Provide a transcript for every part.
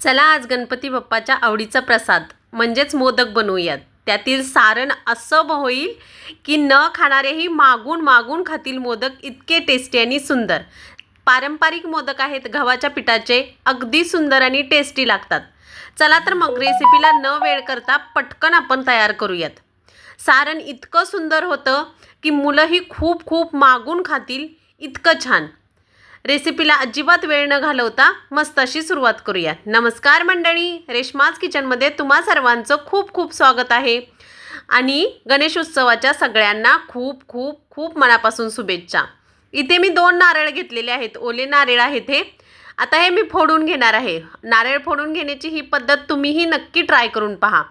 चला आज गणपती बाप्पाच्या आवडीचा प्रसाद म्हणजेच मोदक बनवूयात. त्यातील सारण असं होईल की न खाणारेही मागून मागून खातील मोदक इतके टेस्टी आणि सुंदर. पारंपरिक मोदक आहेत गव्हाच्या पिठाचे अगदी सुंदर आणि टेस्टी लागतात. चला तर मग रेसिपीला न वेळ करता पटकन आपण तयार करूयात. सारण इतकं सुंदर होतं की मुलंही खूप खूप मागून खातील इतकं छान. रेसिपीला अजिबात वेळ न घालवता मस्त अशी सुरुवात करूयात. नमस्कार मंडळी रेशमाज किचनमध्ये तुम्हा सर्वांचं खूप खूप स्वागत आहे. आणि गणेशोत्सवाच्या सगळ्यांना खूप खूप खूप मनापासून शुभेच्छा. इथे मी दोन नारळ घेतलेले आहेत. ओले नारळ आहेत हे. आता हे मी फोडून घेणार आहे. नारळ फोडून घेण्याची ही पद्धत तुम्हीही नक्की ट्राय करून पहा.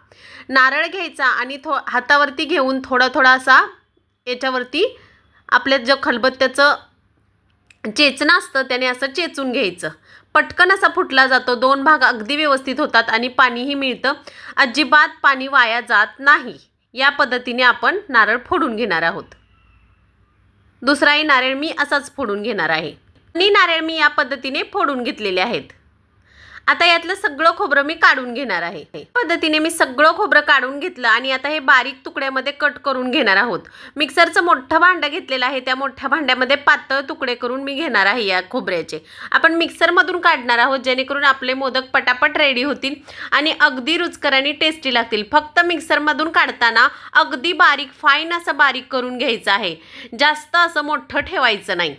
नारळ घ्यायचा आणि थो हातावरती घेऊन थोडा थोडासा याच्यावरती आपल्या जो खलबत्त्याचं चेचणं असतं त्याने असं चेचून घ्यायचं. पटकन असा फुटला जातो दोन भाग अगदी व्यवस्थित होतात आणि पाणीही मिळतं. अजिबात पाणी वाया जात नाही. या पद्धतीने आपण नारळ फोडून घेणार आहोत. दुसराही नारळ मी असाच फोडून घेणार आहे. आणि नारळ मी या पद्धतीने फोडून घेतलेले आहेत. आता यातलं सगळं खोबरं मी काढून घेणार आहे. पद्धतीने मी सगळं खोबरं काढून घेतलं आणि आता हे बारीक तुकड्यामध्ये कट करून घेणार आहोत. मिक्सरचं मोठं भांडं घेतलेलं आहे. त्या मोठ्या भांड्यामध्ये पातळ तुकडे करून मी घेणार आहे या खोबऱ्याचे. आपण मिक्सरमधून काढणार आहोत जेणेकरून आपले मोदक पटापट रेडी होतील आणि अगदी रुचकर आणि टेस्टी लागतील. फक्त मिक्सरमधून काढताना अगदी बारीक फाईन असं बारीक करून घ्यायचं आहे. जास्त असं मोठं ठेवायचं नाही.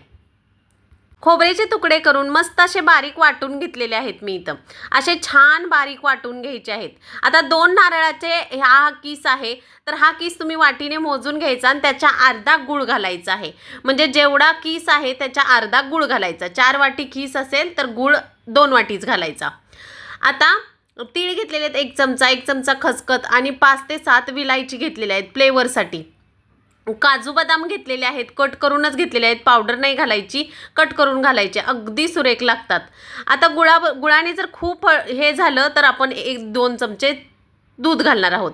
खोबऱ्याचे तुकडे करून मस्त असे बारीक वाटून घेतलेले आहेत मी इथं. असे छान बारीक वाटून घ्यायचे आहेत. आता दोन नारळाचे हा किस आहे तर हा किस तुम्ही वाटीने मोजून घ्यायचा आणि त्याच्या अर्धा गुळ घालायचा आहे. म्हणजे जेवढा किस आहे त्याच्या अर्धा गुळ घालायचा. चार वाटी किस असेल तर गुळ दोन वाटीच घालायचा. आता तीळ घेतलेले आहेत एक चमचा एक चमचा खसखत आणि पाच ते सात विलायची घेतलेले आहेत फ्लेवरसाठी काजू बदाम घेतलेले आहेत कट करूनच घेतलेले आहेत पावडर नाही घालायची कट करून घालायचे अगदी सुरेख लागतात. आता गुळा गुळाने जर खूप हे झालं तर आपण एक दोन चमचे दूध घालणार आहोत.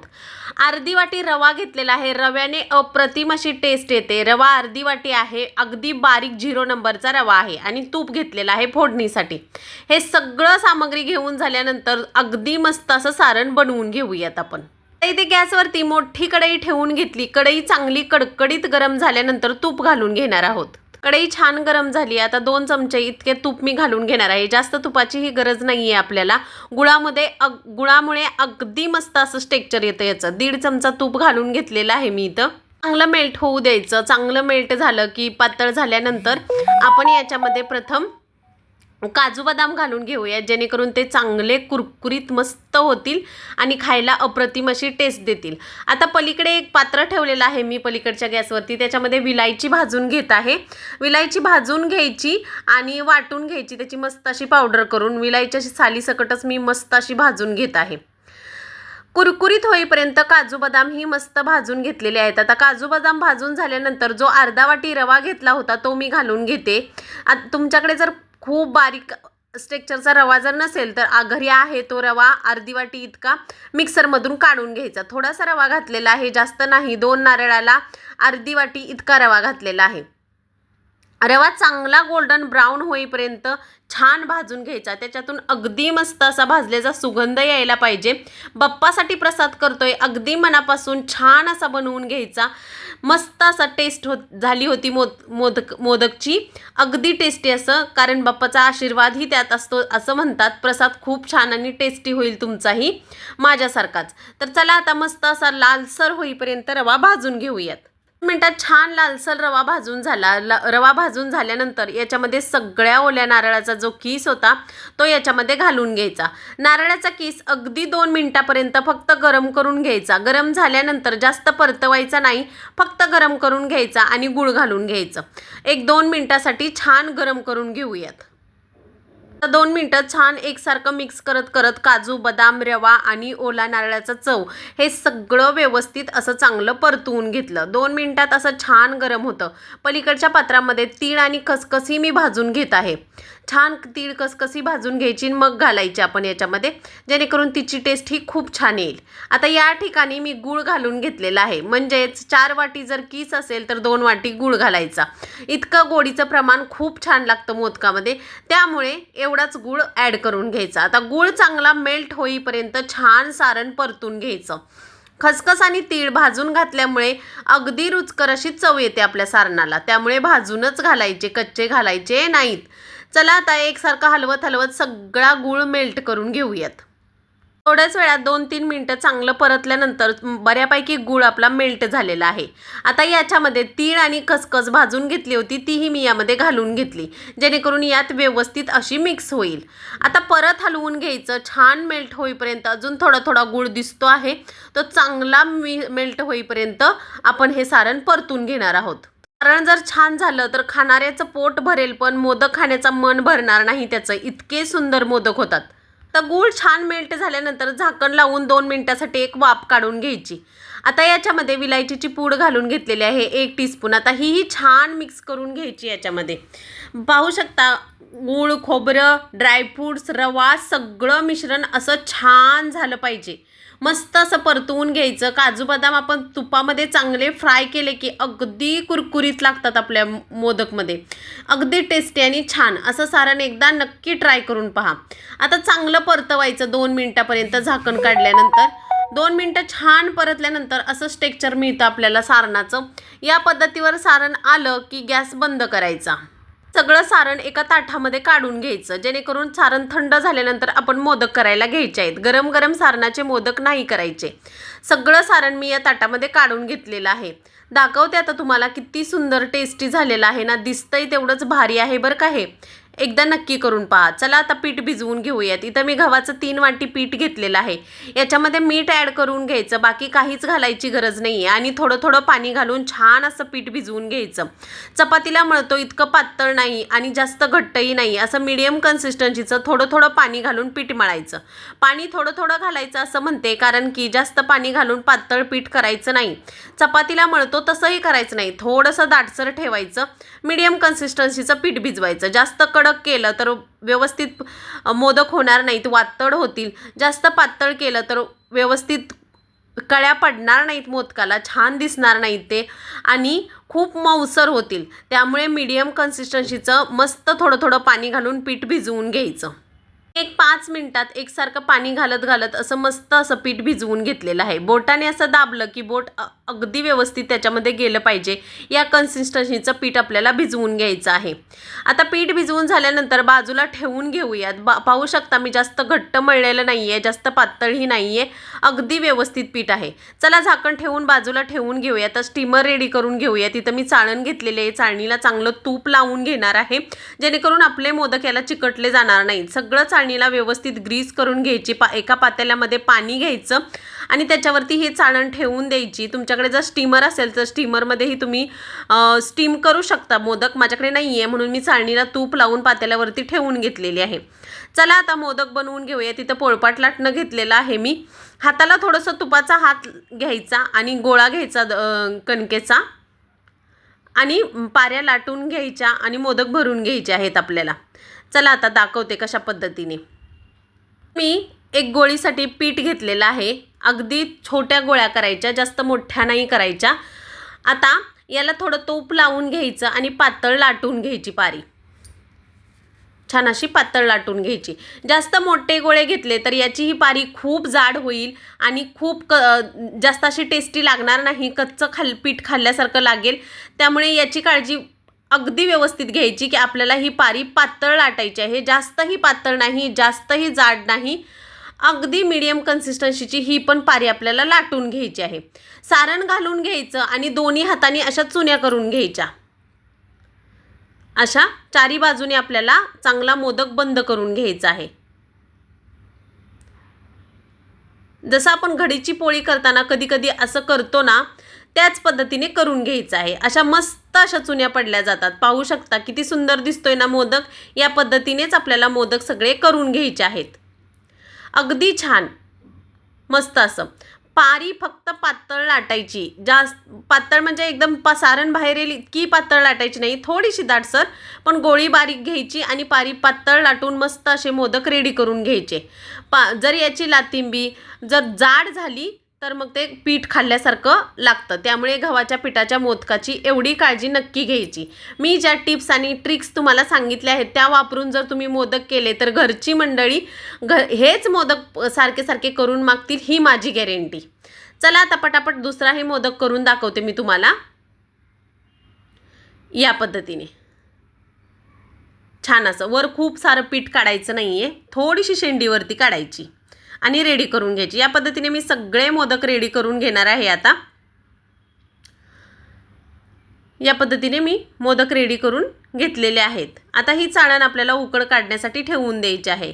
अर्धी वाटी रवा घेतलेला आहे रव्याने अप्रतिम अशी टेस्ट येते. रवा अर्धी वाटी आहे अगदी बारीक झिरो नंबरचा रवा आहे आणि तूप घेतलेला आहे फोडणीसाठी. हे सगळं सामग्री घेऊन झाल्यानंतर अगदी मस्त असं सारण बनवून घेऊयात आपण. इथे गॅसवरती मोठी कढई ठेवून घेतली. कढई चांगली कडकडीत गरम झाल्यानंतर तूप घालून घेणार आहोत. कढई छान गरम झाली आता दोन चमचे इतके तूप मी घालून घेणार आहे. जास्त तुपाचीही गरज नाही आहे आपल्याला. गुळामध्ये अग गुळामुळे अगदी मस्त असं स्टेक्चर येतं याचं. दीड चमचा तूप घालून घेतलेलं आहे मी इथं. चांगलं मेल्ट होऊ द्यायचं. चांगलं मेल्ट झालं की पातळ झाल्यानंतर आपण याच्यामध्ये प्रथम काजू बदाम घालून घेऊया जेणेकरून ते चांगले कुरकुरीत मस्त होतील आणि खायला अप्रतिम अशी टेस्ट देतील. आता पलीकडे एक पात्र ठेवलेलं आहे मी पलीकडच्या गॅसवरती त्याच्यामध्ये विलायची भाजून घेत आहे. विलायची भाजून घ्यायची आणि वाटून घ्यायची त्याची मस्त अशी पावडर करून विलायच्या सालीसकटच मी मस्त अशी भाजून घेत आहे. कुरकुरीत होईपर्यंत काजू बदाम ही मस्त भाजून घेतलेले आहेत. आता काजू बदाम भाजून झाल्यानंतर जो अर्धा वाटी रवा घेतला होता तो मी घालून घेते. आत तुमच्याकडे जर खूप बारीक स्ट्रेक्चरचा रवा जर नसेल तर आघरी घरी आहे तो रवा अर्धी वाटी इतका मिक्सरमधून काढून घ्यायचा. थोडासा रवा घातलेला आहे जास्त नाही. दोन नारळाला अर्धी वाटी इतका रवा घातलेला आहे. रवा चांगला गोल्डन ब्राऊन होईपर्यंत छान भाजून घ्यायचा. त्याच्यातून अगदी मस्त असा भाजल्याचा सुगंध यायला पाहिजे. बप्पासाठी प्रसाद करतोय. अगदी मनापासून छान असा बनवून घ्यायचा. मस्त असा टेस्ट होत झाली होती मोद मोदक मोदकची. अगदी टेस्टी असं कारण बाप्पाचा आशीर्वादही त्यात असतो असं म्हणतात. प्रसाद खूप छान आणि टेस्टी होईल तुमचाही माझ्यासारखाच. तर चला आता मस्त असा लालसर होईपर्यंत रवा भाजून घेऊयात. मिनटात छान लालसर रवा भाजून झाला. ल रवा भाजून झाल्यानंतर याच्यामध्ये सगळ्या ओल्या नारळाचा जो किस होता तो याच्यामध्ये घालून घ्यायचा. नारळाचा किस अगदी दोन मिनटापर्यंत फक्त गरम करून घ्यायचा. गरम झाल्यानंतर जास्त परतवायचा नाही फक्त गरम करून घ्यायचा आणि गुळ घालून घ्यायचं. एक दोन मिनटासाठी छान गरम करून घेऊयात. आता दोन मिनटं छान एकसारखं मिक्स करत करत काजू बदाम रवा आणि ओला नारळाचा चव हे सगळं व्यवस्थित असं चांगलं परतवून घेतलं. दोन मिनटात असं छान गरम होतं. पलीकडच्या पात्रामध्ये तीळ आणि खसखसही मी भाजून घेत आहे. छान तीळ कसकसी भाजून घ्यायची आणि मग घालायची आपण याच्यामध्ये. जेणेकरून तिची टेस्ट ही खूप छान येईल. आता या ठिकाणी मी गूळ घालून घेतलेला आहे. म्हणजेच चार वाटी जर कीस असेल तर दोन वाटी गूळ घालायचा. इतकं गोडीचं प्रमाण खूप छान लागतं मोदकामध्ये. त्यामुळे एवढाच गूळ ॲड करून घ्यायचा. आता गूळ चांगला मेल्ट होईपर्यंत छान सारण परतून घ्यायचं. खसखस आणि तीळ भाजून घातल्यामुळे अगदी रुचकर अशी चव येते आपल्या सारणाला. त्यामुळे भाजूनच घालायचे कच्चे घालायचे नाहीत. चला आता एकसारखं हलवत हलवत सगळा गूळ मेल्ट करून घेऊयात. थोड्याच वेळात दोन तीन मिनटं चांगलं परतल्यानंतर बऱ्यापैकी गूळ आपला मेल्ट झालेला आहे. आता याच्यामध्ये तीळ आणि खसखस भाजून घेतली होती तीही मी यामध्ये घालून घेतली जेणेकरून यात व्यवस्थित अशी मिक्स होईल. आता परत हलवून घ्यायचं छान मेल्ट होईपर्यंत अजून थोडा थोडा गूळ दिसतो आहे तो चांगला मी मेल्ट होईपर्यंत आपण हे सारण परतून घेणार आहोत. कारण जर छान झालं तर खाणाऱ्याचं पोट भरेल पण मोदक खाण्याचा मन भरणार नाही त्याचं. इतके सुंदर मोदक होतात. तर गूळ छान मेल्ट झाल्यानंतर झाकण लावून दोन मिनटासाठी एक वाफ काढून घ्यायची. आता याच्यामध्ये विलायचीची पूड घालून घेतलेली आहे एक टीस्पून. आता ही छान मिक्स करून घ्यायची याच्यामध्ये. पाहू शकता गूळ खोबरं ड्रायफ्रूट्स रवा सगळं मिश्रण असं छान झालं पाहिजे. मस्त असं परतवून घ्यायचं. काजू बदाम आपण तुपामध्ये चांगले फ्राय केले की अगदी कुरकुरीत लागतात आपल्या मोदकमध्ये. अगदी टेस्टी आणि छान. असं सारण एकदा नक्की ट्राय करून पहा. आता चांगलं परतवायचं दोन मिनटापर्यंत झाकण काढल्यानंतर. दोन मिनटं छान परतल्यानंतर असं स्टेक्चर मिळतं आपल्याला सारणाचं. या पद्धतीवर सारण आलं की गॅस बंद करायचा. सगळं सारण एका ताठामध्ये काढून घ्यायचं. जेणेकरून सारण थंड झाल्यानंतर आपण मोदक करायला घ्यायचे आहेत. गरम गरम सारणाचे मोदक नाही करायचे. सगळं सारण मी या ताटामध्ये काढून घेतलेलं आहे. दाखवते आता तुम्हाला किती सुंदर टेस्टी झालेलं आहे ना? दिसतंय तेवढंच भारी आहे बरं का हे. एकदा नक्की करून पहा. चला आता पीठ भिजवून घेऊयात. इथं मी गव्हाचं तीन वाटी पीठ घेतलेलं आहे. याच्यामध्ये मीठ ॲड करून घ्यायचं. बाकी काहीच घालायची गरज नाही आहे आणि थोडं थोडं पाणी घालून छान असं पीठ भिजवून घ्यायचं. चपातीला मळतो इतकं पातळ नाही आणि जास्त घट्टही नाही. असं मिडियम कन्सिस्टन्सीचं थोडं थोडं पाणी घालून पीठ मळायचं. पाणी थोडं थोडं घालायचं असं म्हणते कारण की जास्त पाणी घालून पातळ पीठ करायचं नाही. चपातीला मळतो तसंही करायचं नाही. थोडंसं दाटसर ठेवायचं. मिडियम कन्सिस्टन्सीचं पीठ भिजवायचं. जास्त कडक केलं तर व्यवस्थित मोदक होणार नाहीत वातड होतील. जास्त पातळ केलं तर व्यवस्थित कळ्या पडणार नाहीत मोदकाला छान दिसणार नाहीत ते आणि खूप मऊसर होतील. त्यामुळे मीडियम कन्सिस्टन्सीचं मस्त थोडं थोडं पाणी घालून पीठ भिजवून घ्यायचं. एक पाच मिनटात एकसारखं पाणी घालत घालत असं मस्त असं पीठ भिजवून घेतलेलं आहे. बोटाने असं दाबलं की बोट अगदी व्यवस्थित त्याच्यामध्ये गेलं पाहिजे. या कन्सिस्टन्सीचं पीठ आपल्याला भिजवून घ्यायचं आहे. आता पीठ भिजवून झाल्यानंतर बाजूला ठेवून घेऊयात. बा पाहू शकता मी जास्त घट्ट मळलेलं नाही आहे जास्त पातळही नाही आहे अगदी व्यवस्थित पीठ आहे. चला झाकण ठेवून बाजूला ठेवून घेऊया तर स्टीमर रेडी करून घेऊया तिथं मी चाळण घेतलेले आहे. चाळणीला चांगलं तूप लावून घेणार आहे. जेणेकरून आपले मोदक याला चिकटले जाणार नाहीत. सगळं चाळणीला व्यवस्थित ग्रीस करून घ्यायची. पा एका पातेल्यामध्ये पाणी घ्यायचं. आणि त्याच्यावरती हे चाळण ठेवून द्यायची. तुमच्याकडे जर स्टीमर असेल तर स्टीमरमध्येही तुम्ही स्टीम करू शकता. मोदक माझ्याकडे नाही आहे म्हणून मी चाळणीला तूप लावून पातेल्यावरती ठेवून घेतलेली आहे. चला आता मोदक बनवून घेऊया. तिथं पोळपाट लाटणं घेतलेलं आहे मी. हाताला थोडंसं तुपाचा हात घ्यायचा आणि गोळा घ्यायचा कणकेचा. आणि पाऱ्या लाटून घ्यायच्या आणि मोदक भरून घ्यायचे आहेत आपल्याला. चला आता दाखवते कशा पद्धतीने. मी एक गोळीसाठी पीठ घेतलेलं आहे. अगदी छोट्या गोळ्या करायच्या जास्त मोठ्या नाही करायच्या. आता याला थोडं तूप लावून घ्यायचं आणि पातळ लाटून घ्यायची पारी. छान अशी पातळ लाटून घ्यायची. जास्त मोठे गोळे घेतले तर याची ही पारी खूप जाड होईल आणि खूप क जास्त अशी टेस्टी लागणार नाही कच्चं खाल पीठ खाल्ल्यासारखं लागेल. त्यामुळे याची काळजी अगदी व्यवस्थित घ्यायची की आपल्याला ही पारी पातळ लाटायची आहे. जास्तही पातळ नाही जास्तही जाड नाही. अगदी मिडियम कन्सिस्टन्सीची ही पण पारी आपल्याला लाटून घ्यायची आहे. सारण घालून घ्यायचं आणि दोन्ही हाताने अशा चुन्या करून घ्यायच्या. अशा चारी बाजूने आपल्याला चांगला मोदक बंद करून घ्यायचा आहे. जसं आपण घडीची पोळी करताना कधी कधी असं करतो ना त्याच पद्धतीने करून घ्यायचं आहे. अशा मस्त अशा चुन्या पडल्या जातात. पाहू शकता किती सुंदर दिसतोय ना मोदक. या पद्धतीनेच आपल्याला मोदक सगळे करून घ्यायचे आहेत. अगदी छान. मस्त असं. पारी फक्त पातळ लाटायची. जास्त पातळ म्हणजे एकदम पसारण बाहेर येईल इतकी पातळ लाटायची नाही. थोडीशी दाटसर पण गोळी बारीक घ्यायची आणि पारी पातळ लाटून मस्त असे मोदक रेडी करून घ्यायचे. पा जर याची लातिंबी जर जाड झाली तर मग ते पीठ खाल्ल्यासारखं लागतं. त्यामुळे गव्हाच्या पिठाच्या मोदकाची एवढी काळजी नक्की घ्यायची. मी ज्या टिप्स आणि ट्रिक्स तुम्हाला सांगितल्या आहेत त्या वापरून जर तुम्ही मोदक केले तर घरची मंडळी घ हेच मोदक सारखे सारखे करून मागतील ही माझी गॅरंटी. चला आता पटापट दुसराही मोदक करून दाखवते मी तुम्हाला. या पद्धतीने. छान असं. वर खूप सारं पीठ काढायचं नाही आहे थोडीशी शेंडीवरती काढायची. आणि रेडी करून घ्यायची. या पद्धतीने मी सगळे मोदक रेडी करून घेणार आहे आता. या पद्धतीने मी मोदक रेडी करून घेतलेले आहेत. आता ही चाळण आपल्याला उकड काढण्यासाठी ठेवून द्यायची आहे.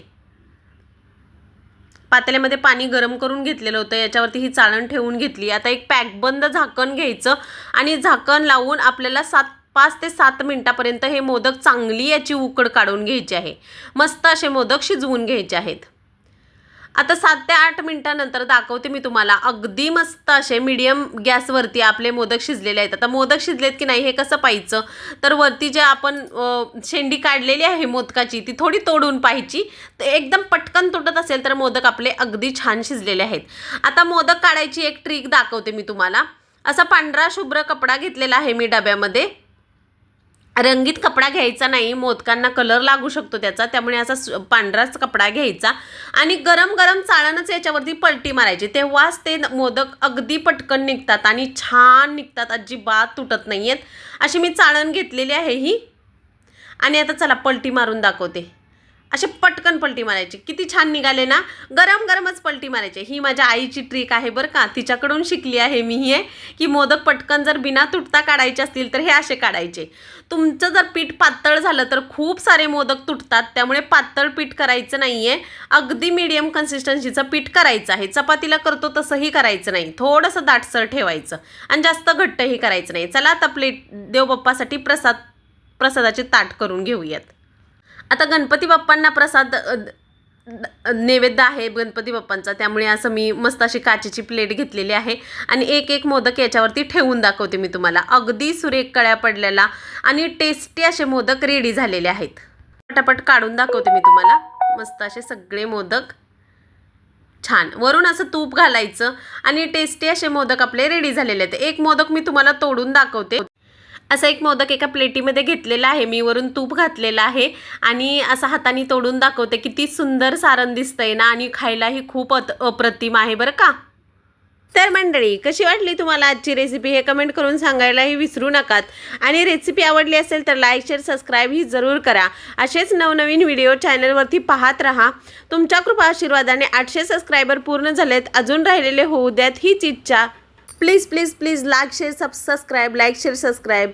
पातेल्यामध्ये पाणी गरम करून घेतलेलं होतं. याच्यावरती ही चाळण ठेवून घेतली. आता एक पॅकबंद झाकण घ्यायचं आणि झाकण लावून आपल्याला सात पाच ते सात मिनटापर्यंत हे मोदक चांगली याची उकड काढून घ्यायची आहे. मस्त असे मोदक शिजवून घ्यायचे आहेत. आता सात ते आठ मिनटानंतर दाखवते मी तुम्हाला. अगदी मस्त असे मीडियम गॅसवरती आपले मोदक शिजलेले आहेत. आता मोदक शिजलेत की नाही हे कसं पाहायचं? तर वरती जे आपण शेंडी काढलेली आहे मोदकाची ती थोडी तोडून पाहायची. तर एकदम पटकन तुटत असेल तर मोदक आपले अगदी छान शिजलेले आहेत. आता मोदक काढायची एक ट्रिक दाखवते मी तुम्हाला. असा पांढरा शुभ्र कपडा घेतलेला आहे मी डब्यामध्ये. रंगीत कपडा घ्यायचा नाही मोदकांना कलर लागू शकतो त्याचा त्यामुळे असा पांढराच कपडा घ्यायचा. आणि गरम गरम चाळणच याच्यावरती पलटी मारायची. तेव्हाच ते मोदक अगदी पटकन निघतात आणि छान निघतात. अजिबात तुटत नाही आहेत अशी मी चाळण घेतलेली आहे ही. आणि आता चला पलटी मारून दाखवते. असे पटकन पलटी मारायची. किती छान निघाले ना? गरम गरमच पलटी मारायची. ही माझ्या आईची ट्रिक आहे बरं का. तिच्याकडून शिकली आहे मी ही आहे की मोदक पटकन जर बिना तुटता काढायचे असतील तर हे असे काढायचे. तुमचं जर पीठ पातळ झालं तर खूप सारे मोदक तुटतात. त्यामुळे पातळ पीठ करायचं नाही आहे अगदी मीडियम कन्सिस्टन्सीचं पीठ करायचं आहे. चपातीला करतो तसंही करायचं नाही. थोडंसं दाटसर ठेवायचं. आणि जास्त घट्टही करायचं नाही. चला आता प्लेट देवबाप्पासाठी प्रसाद प्रसादाचे ताट करून घेऊयात. आता गणपती बाप्पांना प्रसाद नैवेद्य आहे गणपती बाप्पांचा. त्यामुळे असं मी मस्त अशी काचेची प्लेट घेतलेली आहे. आणि एक एक मोदक याच्यावरती ठेवून दाखवते मी तुम्हाला. अगदी सुरेख कळ्या पडलेला आणि टेस्टी असे मोदक रेडी झालेले आहेत. पटापट काढून दाखवते मी तुम्हाला. मस्त असे सगळे मोदक. छान. वरून असं तूप घालायचं आणि टेस्टी असे मोदक आपले रेडी झालेले आहेत. एक मोदक मी तुम्हाला तोडून दाखवते. असा एक मोदक एका प्लेटीमध्ये घेतलेला आहे. मी वरून तूप घातलेलं आहे आणि असा हाताने तोडून दाखवते किती सुंदर सारण दिसतंय ना आणि खायलाही खूप अत अप्रतिम आहे बरं का? तर मंडळी कशी वाटली तुम्हाला आजची रेसिपी हे कमेंट करून सांगायलाही विसरू नकात. आणि रेसिपी आवडली असेल तर लाईक शेअर सबस्क्राईब ही जरूर करा. असेच नवनवीन व्हिडिओ चॅनलवरती पाहत राहा. तुमच्या कृपा आशीर्वादाने आठशे सबस्क्रायबर पूर्ण झालेत. अजून राहिलेले होऊ द्यात हीच इच्छा. Please please please like share sub subscribe like share subscribe